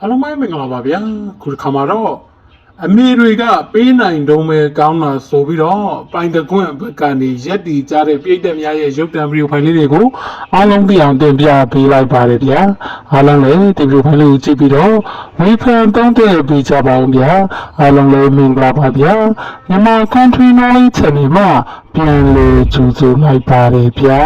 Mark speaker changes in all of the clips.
Speaker 1: အားလုံးပဲမင်္ဂလာပါဗျာခုတစ်ခါမှာတော့အမေတွေကပေးနိုင်တုံးပဲကောင်းတာဆိုပြီးတော့ပိုင်တကွန့်ဘက်ကနေရက်တီကြတဲ့ပြည်သက်များရဲ့ရုပ်တံဗီဒီယိုဖိုင်လေးတွေကိုအားလုံးသိအောင်တင်ပြပေးလိုက်ပါတယ်ဗျာအားလုံးလည်းဒီဗီဒီယိုဖိုင်လေးကိုကြည့်ပြီးတော့ဝေဖန်တောင်းတဲ့ပေးကြပါဦးဗျာအားလုံးလည်းမင်္ဂလာပါဗျာမြန်မာ country knowledge channel မှာပြန်လည်ကြိုဆိုလိုက်ပါတယ်ဗျာ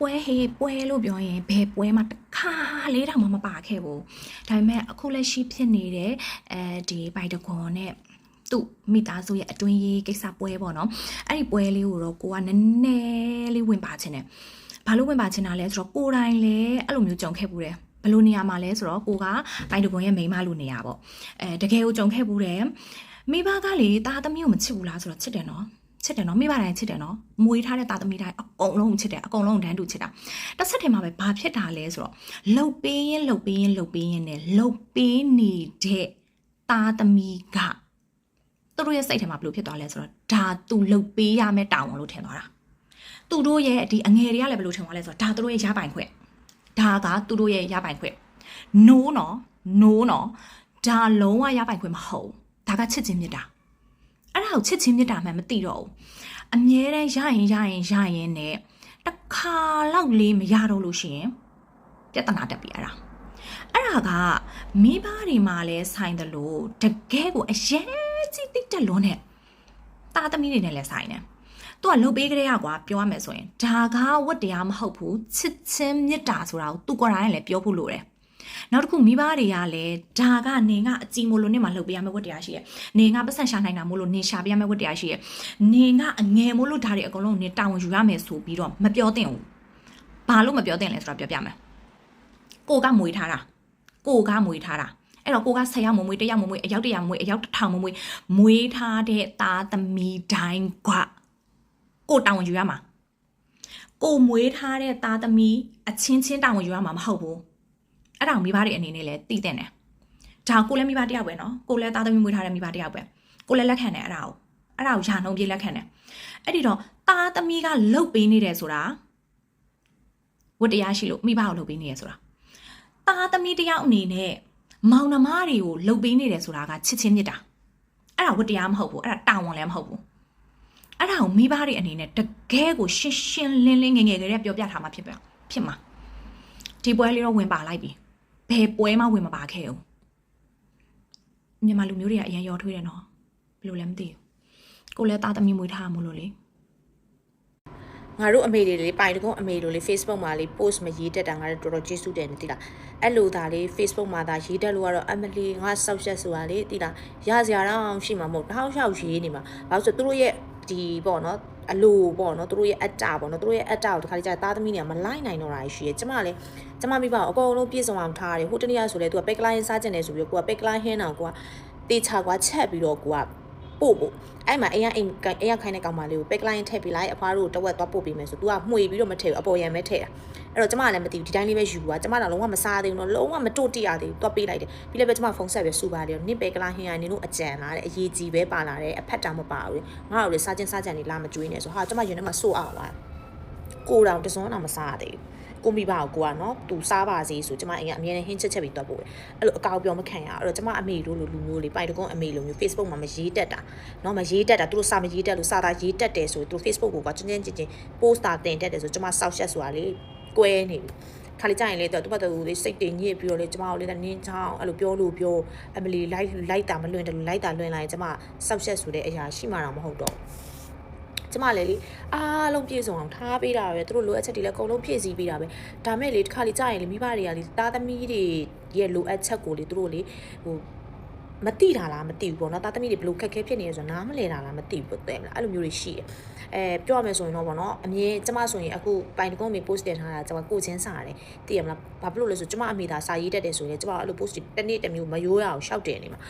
Speaker 2: ပွဲဟေးပွဲလို့ပြောရင်ဘယ်ပွဲမှာတစ်ခါလေးတောင်မှမပါခဲ့ဘူးဒါပေမဲ့အခုလက်ရှိဖြစ်နေတဲ့အဲဒီဘိုက်တကွန်နဲ့သူ့မိသားစုရဲ့အတွင်းရေးကိစ္စပွဲပေါ့နော်အဲ့ဒီပွဲလေးကိုတော့ကိုကနည်းနည်းလေးဝင်ပါခြင်းတယ်ဘာလို့ဝင်ပါခြင်းတာလဲဆိုတော့ကိုယ်တိုင်လည်းအဲ့လိုမျိုးကြုံခဲ့ဘူးတယ်ဘယ်လိုနေရာမှာလဲဆိုတော့ကိုကဘိုင်တကွန်ရဲ့မိန်းမလို့နေရပေါ့အဲတကယ်ကိုကြုံခဲ့ဘူးတယ်မိဘကလေတာသမီးကိုမချစ်ဘူးလားဆိုတော့ချစ်တယ်နော် ချစ်တယ်နော်မိဘတိုင်းချစ်တယ်နော်မွေးထားတဲ့တာသမီးတိုင်းအကုန်လုံးချစ်တယ်အကုန်လုံးတန်းတူချစ်တာတစ်ဆက်တည်းမှာပဲဘာဖြစ်တာလဲဆိုတော့လှုပ်ပေးရင်လှုပ်ပေးရင်လှုပ်ပေးရင်ねလှုပ်ပေးနေတဲ့တာသမီးကသူတို့ရဲ့စိတ်ထဲမှာဘယ်လိုဖြစ်သွားလဲဆိုတော့ဒါသူလှုပ်ပေးရမယ့်တာဝန်လို့ထင်သွားတာသူတို့ရဲ့ဒီအငယ်တွေကလည်းဘယ်လိုထင်သွားလဲဆိုတော့ဒါသူတို့ရဲ့ရပိုင်ခွင့်ဒါကသူတို့ရဲ့ရပိုင်ခွင့် no နော် no နော်ဒါလုံးဝရပိုင်ခွင့်မဟုတ်ဒါကချစ်ချင်းမြတ်တာ အဲ့ဒါကိုချစ်ချင်းမြတ်တာမှမသိတော့ဘူးအမြဲတမ်းရရင်ရရင်ရရင်နဲ့တစ်ခါလောက်လေးမရတော့လို့ရှိရင်ပြဿနာတက်ပြီအဲ့ဒါအဲ့ဒါကမိဘတွေမှာလဲဆိုင်တယ်လို့တကယ်ကိုအရေးကြီးတိတက်လွန်းတဲ့တာသမီးတွေနဲ့လဲဆိုင်တယ်သူကလှုပ်ပေးကြရကွာပြောရမယ်ဆိုရင်ဒါကဝတ်တရားမဟုတ်ဘူးချစ်ချင်းမြတ်တာဆိုတာကိုသူကိုယ်တိုင်လည်းပြောဖို့လိုတယ် နောက်တစ်ခုမိဘတွေကလည်းဒါကနေကအကြည်မို့လို့နေမှာလှုပ်ပေးရမယ့်ဝတ်တရားရှိရဲ့နေငါပတ်စံရှာနိုင်တာမို့လို့နေရှာပေးရမယ့်ဝတ်တရားရှိရဲ့နေငါအငယ်မို့လို့ဒါတွေအကုန်လုံးနေတာဝန်ယူရမယ်ဆိုပြီးတော့မပြောသင့်ဘူးဘာလို့မပြောသင့်လဲဆိုတာပြောပြမယ်ကိုကမွေထားတာကိုကမွေထားတာအဲ့တော့ကိုက10ယောက်မမွေး1ယောက်မမွေးအယောက်100မမွေးအယောက်1000မမွေးမွေးထားတဲ့သားသမီးတိုင်းကကိုတာဝန်ယူရမှာကိုမွေးထားတဲ့သားသမီးအချင်းချင်းတာဝန်ယူရမှာမဟုတ်ဘူး အဲ့ဒါကိုမိဘတွေအနေနဲ့လည်းတည်တဲ့တယ်ဒါကိုလည်းမိဘတယောက်ပဲနော်ကိုလည်းသားသမီးမွေးထားတဲ့မိဘတယောက်ပဲကိုလည်းလက်ခံတယ်အဲ့ဒါကိုအဲ့ဒါကိုယာနှုံပြေးလက်ခံတယ်အဲ့ဒီတော့သားသမီးကလှုပ်ပေးနေတယ်ဆိုတာဝတ္တရားရှိလို့မိဘကိုလှုပ်ပေးနေရဆိုတာသားသမီးတယောက်အနေနဲ့မောင်နှမတွေကိုလှုပ်ပေးနေတယ်ဆိုတာကချစ်ချင်းမြတ်တာအဲ့ဒါဝတ္တရားမဟုတ်ဘူးအဲ့ဒါတာဝန်လည်းမဟုတ်ဘူးအဲ့ဒါကိုမိဘတွေအနေနဲ့တကယ်ကိုရှင်းရှင်းလင်းလင်းငယ်ငယ်ကလေးပြောပြထားမှာဖြစ်ပါဖြစ်မှာဒီပွဲလေးတော့ဝင်ပါလိုက်ပြီ ဘယ်ပွဲမှဝင်မပါခဲ့ဘူးမြန်မာလူမျိုးတွေကအရင်ရောထွေးတယ်နော်ဘယ်လိုလဲမသိဘူးကိုလည်းသားသမီးမွေးထားမှာမို့လို့လေ
Speaker 3: ငါတို့အမေတွေလေပိုင်တကုန်းအမေတို့လေ Facebook မှာလေ post မရေးတတ်တာငါတို့တော်တော်ကျေးဇူးတယ်နေတိလားအဲ့လိုသာလေ Facebook မှာသာရေးတတ်လို့ကတော့အမလီငါစောက်ရက်ဆိုတာလေတိလားရစရာတော့ရှိမှာမဟုတ်တောက်လျှောက်ရေးနေမှာဘာလို့ဆိုသူတို့ရဲ့ဒီပေါ့နော် အလိုပေါ့နော်သူတို့ရဲ့အတ္တပေါ့နော်သူတို့ရဲ့အတ္တကိုတခါတည်းကျသားသမီးတွေကမလိုက်နိုင်တော့တာရှိရဲကျမလည်းကျမမိဘအကုန်လုံးပြည့်စုံအောင်ထားတယ်ဟိုတနေ့ကဆိုလေသူကပက်ကလိုင်းစားကျင်တယ်ဆိုပြီးတော့ကိုကပက်ကလိုင်းဟင်းအောင်ကိုကတေချာကွာချက်ပြီးတော့ကိုက ပို့ပို့အဲ့မှာအိမ်ကအိမ်အိမ်ကခိုင်းတဲ့ကောင်မလေးကိုပက်ကလိုင်းထည့်ပြီးလိုက်အဖွားတို့တဝက်သွားပို့ပေးမယ်ဆို तू ကမှွေပြီးတော့မထည့်ဘူးအပေါ်ရံပဲထည့်တာအဲ့တော့ကျမကလည်းမသိဘူးဒီတိုင်းလေးပဲယူသွားကျမတော့လုံးဝမစားသေးဘူးနော်လုံးဝမတို့တိရသေးဘူးသွားပေးလိုက်တယ်ပြီးလည်းပဲကျမဖုန်းဆက်ပြီးစူပါတယ်နင့်ပက်ကလိုင်းဟင်းရနင်တို့အကြံလာတဲ့အရေးကြီးပဲပါလာတယ်အဖက်တောင်မပါဘူးငါတို့လေစားချင်းစားကြံနေလာမကြွေးနေဆိုဟာကျမရင်ထဲမှာစိုးအောင်လာကိုတောင်တစုံတော့မစားသေးဘူး ကိုမိဘကိုကိုကနော်သူစားပါစေဆိုကျမအိမ်ကအမြဲတမ်းဟင်းချက်ချက်ပြီးတော့ပို့တယ်အဲ့လိုအကောက်ပြောမခံရအဲ့တော့ကျမအမေတို့လိုလူမျိုးလေးပိုင်တကုန်းအမေလိုမျိုး Facebook မှာမရေးတတ်တာနော်မရေးတတ်တာသူတို့စာမရေးတတ်လို့စာသာရေးတတ်တယ်ဆိုသူတို့ Facebook ကိုကချင်းချင်းချင်းချင်း poster တင်တတ်တယ်ဆိုကျမစောက်ရှက်ဆိုတာလေကွဲနေပြီခါလေးကြရင်လေတော့သူ့ဘက်တူလေးစိတ်တင်ညစ်ပြီးတော့လေကျမတို့လေးနင်းချောင်းအဲ့လိုပြောလို့ပြောအမလီလိုက်လိုက်တာမလွင်တယ်လိုက်တာလွင်လာရင်ကျမစောက်ရှက်ဆိုတဲ့အရာရှိမှတော့မဟုတ်တော့ဘူး ကျမလည်းလေအားလုံးပြည့်စုံအောင်ထားပေးတာပဲသူတို့လိုအပ်ချက်တွေလည်းအကုန်လုံးဖြည့်ဆည်းပေးတာပဲဒါမဲ့လေတစ်ခါလေကြာရင်လေမိဘတွေကလေတာသမီးတွေရဲ့လိုအပ်ချက်ကိုလေသူတို့လေဟို မတိတာလားမတိဘူးပေါ့နော်တာသမီးတွေဘလို့ခက်ခဲဖြစ်နေရဆိုတော့နားမလဲတာလားမတိဘူးတဲ့မလားအဲ့လိုမျိုးတွေရှိတယ်အဲပြောရမယ်ဆိုရင်တော့ပေါ့နော်အမြင်ကျမဆိုရင်အခုပိုင်တကုန်းမေ post တင်ထားတာကျမကိုချင်းစားတယ်သိရမလားဘာဖြစ်လို့လဲဆိုကျမအမေသာစာရေးတတ်တယ်ဆိုရင်ကျမအဲ့လို post တစ်နေ့တစ်မျိုးမရိုးရအောင်ရှောက်တင်နေမှာ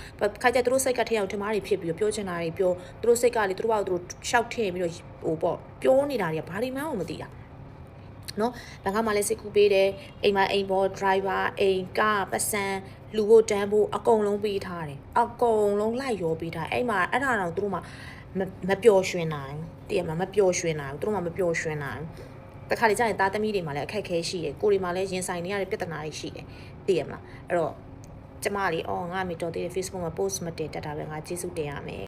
Speaker 3: ခါကြသူတို့စိတ်ကထည့်အောင်ထင်မားတွေဖြစ်ပြီးပြောချင်တာတွေပြောသူတို့စိတ်ကလေသူတို့ဘာသူတို့ရှောက်ထည့်ပြီးတော့ဟိုပေါ့ပြောနေတာတွေကဘာတွေမှမသိတာ နော်။ဘာကမှလည်းစိတ်ကူပေးတယ်။အိမ်မှာအိမ်ပေါ် driver အိမ်ကပတ်စံလူဖို့တန်းဖို့အကုန်လုံးပေးထားတယ်။အကုန်လုံးလိုက်ရောပေးထားတယ်။အဲ့မှာအဲ့ဒါတော့သူတို့မှမမပျော်ရွှင်နိုင်ဘူး။တည်ရမလားမပျော်ရွှင်နိုင်ဘူး။သူတို့မှမပျော်ရွှင်နိုင်ဘူး။တခါလေကြာရင်သားသမီးတွေမှာလည်းအခက်အခဲရှိတယ်။ကိုယ်တွေမှာလည်းရင်ဆိုင်နေရတဲ့ပြဿနာတွေရှိတယ်။သိရမလားအဲ့တော့ကျမလေးအော်ငါအမေတော်သေးတယ် Facebook မှာ post မတင်တတ်တာပဲငါကျေးဇူးတင်ရမယ်